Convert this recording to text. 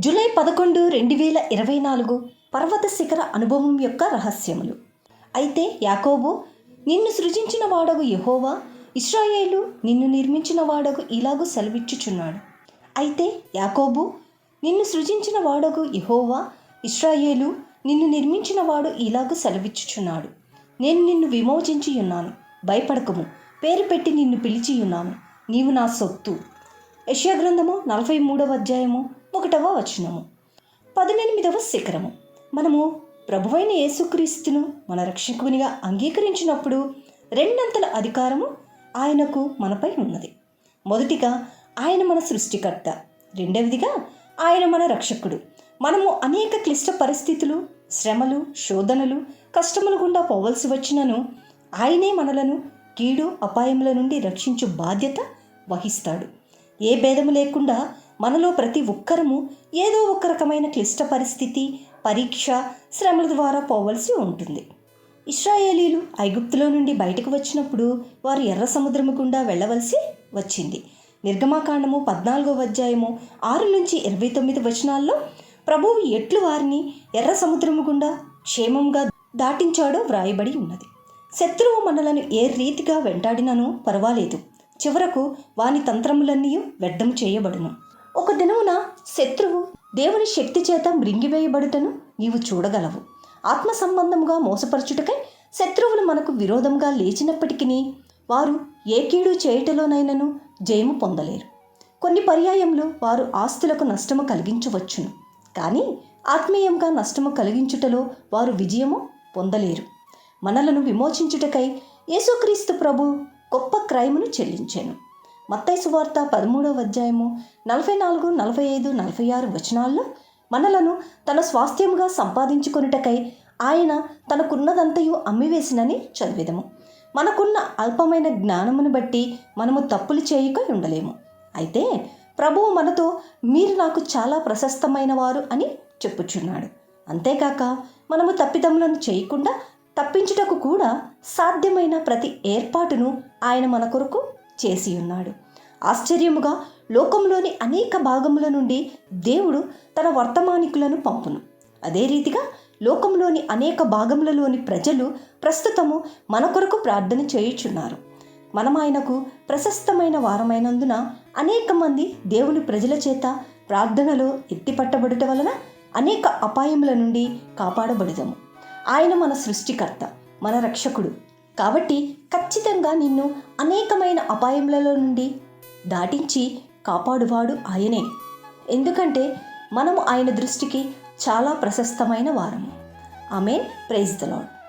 July పదకొండు రెండు వేల ఇరవై నాలుగు పర్వత శిఖర అనుభవం యొక్క రహస్యములు. అయితే యాకోబు నిన్ను సృజించిన వాడగు యహోవా ఇస్రాయేలు నిన్ను నిర్మించిన వాడగు ఇలాగూ సెలవిచ్చుచున్నాడు. అయితే యాకోబు నిన్ను సృజించిన వాడగు యహోవా ఇస్రాయేలు నిన్ను నిర్మించిన వాడు ఇలాగూ సెలవిచ్చుచున్నాడు. నేను నిన్ను విమోచించియున్నాను. భయపడకము. పేరు పెట్టి నిన్ను పిలిచియున్నాను. నీవు నా సొత్తు. యష్యా గ్రంథము నలభై మూడవ అధ్యాయము ఒకటవ వచనము. పదినెనిమిదవ శిఖరము. మనము ప్రభువైన యేసుక్రీస్తును మన రక్షకునిగా అంగీకరించినప్పుడు రెండంతల అధికారము ఆయనకు మనపై ఉన్నది. మొదటిగా ఆయన మన సృష్టికర్త. రెండవదిగా ఆయన మన రక్షకుడు. మనము అనేక క్లిష్ట పరిస్థితులు శ్రమలు శోధనలు కష్టముల గుండా పోవలసి వచ్చినను ఆయనే మనలను కీడు అపాయముల నుండి రక్షించు బాధ్యత వహిస్తాడు. ఏ భేదము లేకుండా మనలో ప్రతి ఒక్కరము ఏదో ఒక రకమైన క్లిష్ట పరిస్థితి పరీక్ష శ్రమల ద్వారా పోవలసి ఉంటుంది. ఇస్రాయేలీలు ఐగుప్తులో నుండి బయటకు వచ్చినప్పుడు వారు ఎర్ర సముద్రము గుండా వెళ్ళవలసి వచ్చింది. నిర్గమాకాండము పద్నాలుగో అధ్యాయము ఆరు నుంచి ఇరవై తొమ్మిది వచనాల్లో ప్రభువు ఎట్లు వారిని ఎర్ర సముద్రము గుండా క్షేమంగా దాటించాడో వ్రాయబడి ఉన్నది. శత్రువు మనలను ఏ రీతిగా వెంటాడినను పర్వాలేదు. చివరకు వాని తంత్రములన్నీ వ్యర్థం చేయబడును. ఒక దినమున శత్రువు దేవుని శక్తి చేత మృంగివేయబడుటను నీవు చూడగలవు. ఆత్మ సంబంధముగా మోసపరచుటకై శత్రువులు మనకు విరోధంగా లేచినప్పటికీ వారు ఏ కీడు చేయుటలోనైనను జయము పొందలేరు. కొన్ని పర్యాయంలో వారు ఆస్తులకు నష్టము కలిగించవచ్చును. కానీ ఆత్మీయంగా నష్టము కలిగించుటలో వారు విజయము పొందలేరు. మనలను విమోచించుటకై యేసుక్రీస్తు ప్రభు గొప్ప క్రైమును చెల్లించాను. మత్తైసు వార్త పదమూడవ అధ్యాయము నలభై నాలుగు నలభై ఐదు నలభై ఆరు వచనాల్లో మనలను తన స్వాస్థ్యముగా సంపాదించుకొనుటకై ఆయన తనకున్నదంతయు అమ్మివేసినని చదివేదము. మనకున్న అల్పమైన జ్ఞానమును బట్టి మనము తప్పులు చేయక ఉండలేము. అయితే ప్రభువు మనతో మీరు నాకు చాలా ప్రశస్తమైన వారు అని చెప్పుచున్నాడు. అంతేకాక మనము తప్పిదములను చేయకుండా తప్పించుటకు కూడా సాధ్యమైన ప్రతి ఏర్పాటును ఆయన మన కొరకు చేసి ఉన్నాడు. ఆశ్చర్యముగా లోకంలోని అనేక భాగముల నుండి దేవుడు తన వర్తమానికులను పంపును. అదే రీతిగా లోకంలోని అనేక భాగములలోని ప్రజలు ప్రస్తుతము మన కొరకు ప్రార్థన చేయుచున్నారు. మనం ఆయనకు ప్రశస్తమైన వారమైనందున అనేక మంది దేవుని ప్రజల చేత ప్రార్థనలో ఎత్తిపట్టబడుట వలన అనేక అపాయముల నుండి కాపాడబడదాము. ఆయన మన సృష్టికర్త మన రక్షకుడు. కాబట్టి ఖచ్చితంగా నిన్ను అనేకమైన అపాయములలో నుండి దాటించి కాపాడువాడు ఆయనే. ఎందుకంటే మనము ఆయన దృష్టికి చాలా ప్రశస్తమైన వారము. ఆమె ప్రైజ్ ద లాడ్